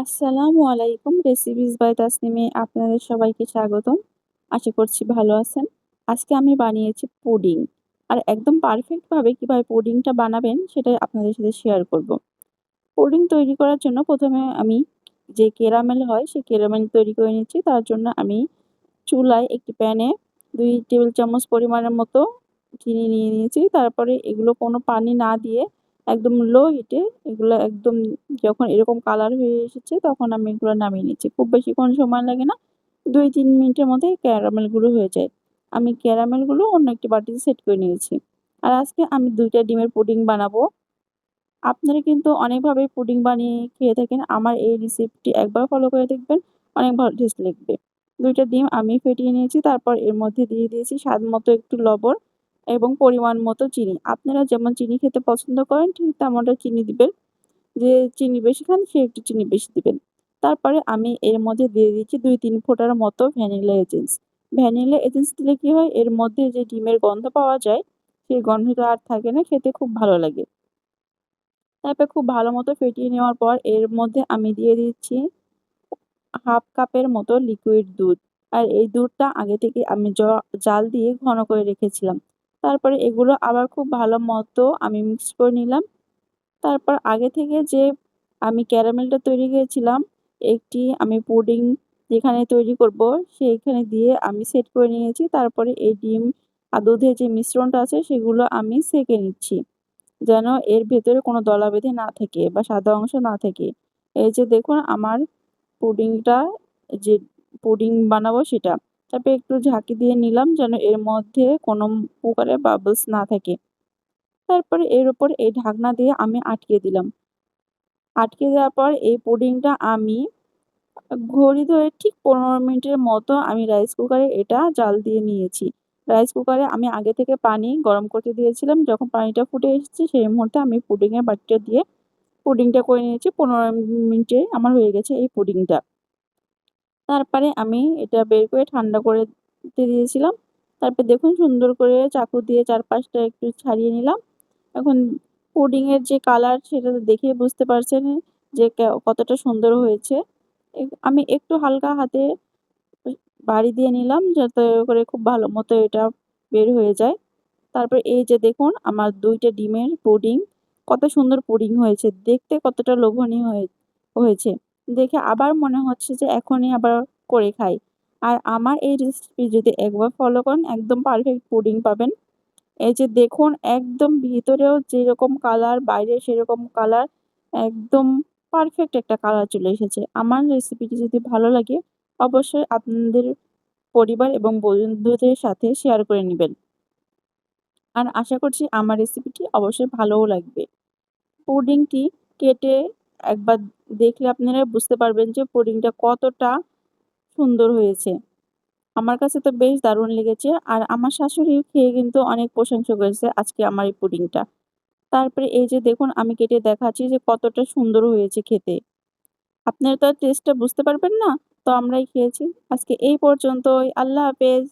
আসসালামু আলাইকুম recipes by তাসনিমে আপনাদের সবাইকে স্বাগতম। আশা করছি ভালো আছেন। আজকে আমি বানিয়েছি পুডিং। আর একদম পারফেক্টভাবে কীভাবে পুডিংটা বানাবেন সেটাই আপনাদের সাথে শেয়ার করব। পুডিং তৈরি করার জন্য প্রথমে আমি যে কেরামেল হয় সেই কেরামেল তৈরি করে নিচ্ছি। তার জন্য আমি চুলায় একটি প্যানে দুই টেবিল চামচ পরিমাণের মতো চিনি নিয়ে নিয়েছি। তারপরে এগুলো কোনো পানি না দিয়ে একদম লো হিটে এগুলো একদম যখন এরকম কালার হয়ে এসেছে তখন আমি এগুলো নামিয়ে নিচ্ছি। খুব বেশিক্ষণ সময় লাগে না। দুই তিন মিনিটের মধ্যে ক্যারামেলগুলো হয়ে যায়। আমি ক্যারামেলগুলো অন্য একটি বাটিতে সেট করে নিয়েছি। আর আজকে আমি দুইটা ডিমের পুডিং বানাবো। আপনারা কিন্তু অনেকভাবে পুডিং বানিয়ে খেয়ে থাকেন। আমার এই রেসিপিটি একবার ফলো করে দেখবেন অনেক ভালো টেস্ট লাগবে। দুইটা ডিম আমি ফেটিয়ে নিয়েছি, তারপর এর মধ্যে দিয়ে দিয়েছি স্বাদ মতো একটু লবণ। এবং পরিমাণ মতো চিনি। আপনারা যেমন চিনি খেতে পছন্দ করেন, ঠিক তেমনটা চিনি দিবেন। যে চিনি বেশি খান, সে একটু চিনি বেশি দিবেন। তারপরে আমি এর মধ্যে দিয়ে দিচ্ছি দুই তিন ফোঁটার মতো ভ্যানিলা এজেন্স ভ্যানিলা এজেন্স দিলে কি হয়, এর মধ্যে যে ডিমের গন্ধ পাওয়া যায়, সেই গন্ধটা আর থাকে না, খেতে খুব ভালো লাগে। তারপরে খুব ভালো মতো ফেটিয়ে নেওয়ার পর এর মধ্যে আমি দিয়ে দিচ্ছি হাফ কাপের মতো লিকুইড দুধ। আর এই দুধটা আগে থেকে আমি জাল দিয়ে ঘন করে রেখেছিলাম। তারপরে এগুলো আবার খুব ভালো মতো আমি মিক্স করে নিলাম। তারপর আগে থেকে যে আমি ক্যারামেলটা তৈরি করেছিলাম, একটি আমি পুডিং যেখানে তৈরি করব সেইখানে দিয়ে আমি সেট করে নিয়েছি। তারপরে এই ডিম আর দুধের যে মিশ্রণটা আছে সেগুলো আমি সেঁকে নিচ্ছি যেন এর ভেতরে কোনো দলা বেঁধে না থাকে বা সাদা অংশ না থাকে। এই যে দেখুন, আমার পুডিংটা যে পুডিং বানাবো সেটা তারপরে একটু ঝাঁকি দিয়ে নিলাম যেন এর মধ্যে কোনো প্রকারের বাবলস না থাকে। তারপরে এর ওপর এই ঢাকনা দিয়ে আমি আটকে দিলাম। আটকে দেওয়ার পর এই পুডিংটা আমি ঘড়ি ধরে ঠিক পনেরো মিনিটের মতো আমি রাইস কুকারে এটা জাল দিয়ে নিয়েছি। রাইস কুকারে আমি আগে থেকে পানি গরম করতে দিয়েছিলাম। যখন পানিটা ফুটে এসেছে সেই মুহূর্তে আমি পুডিংয়ের বাটিটা দিয়ে পুডিংটা করে নিয়েছি। পনেরো মিনিটে আমার হয়ে গেছে এই পুডিংটা। তারপরে আমি এটা বের করে ঠান্ডা করে দিয়েছিলাম। তারপর দেখুন সুন্দর করে চাকু দিয়ে চারপাশটা একটু ছাড়িয়ে নিলাম। এখন পুডিংয়ের যে কালার সেটা তো দেখে বুঝতে পারছেন যে কতটা সুন্দর হয়েছে। আমি একটু হালকা হাতে বাড়ি দিয়ে নিলাম যাতে করে খুব ভালো মতো এটা বের হয়ে যায়। তারপর এই যে দেখুন আমার দুইটা ডিমের পুডিং কত সুন্দর পুডিং হয়েছে। দেখতে কতটা লোভনীয় হয়েছে। দেখে আবার মনে হচ্ছে যে এখনই আবার করে খাই। আর আমার এই রেসিপি যদি একবার ফলো করেন, একদম পারফেক্ট পুডিং পাবেন। এই যে দেখুন, একদম ভিতরেও যেরকম কালার বাইরে সেরকম কালার একদম পারফেক্ট একটা কালার চলে এসেছে। আমার রেসিপিটি যদি ভালো লাগে, অবশ্যই আপনাদের পরিবার এবং বন্ধুদের সাথে শেয়ার করে নেবেন। আর আশা করছি আমার রেসিপিটি অবশ্যই ভালোও লাগবে। পুডিংটি কেটে একবার দেখলে আপনারা বুঝতে পারবেন যে পুডিংটা কতটা সুন্দর হয়েছে। আমার কাছে তো বেশ দারুণ লেগেছে আর আমার শাশুড়ি খেয়ে কিন্তু অনেক প্রশংসা করেছে আজকে আমার এই পুডিংটা। তারপরে এই যে দেখুন আমি কেটে দেখাচ্ছি যে কতটা সুন্দর হয়েছে খেতে। আপনারা তো টেস্টটা বুঝতে পারবেন না। তো আমরাই খেয়েছি। আজকে এই পর্যন্তই। আল্লাহ হাফেজ।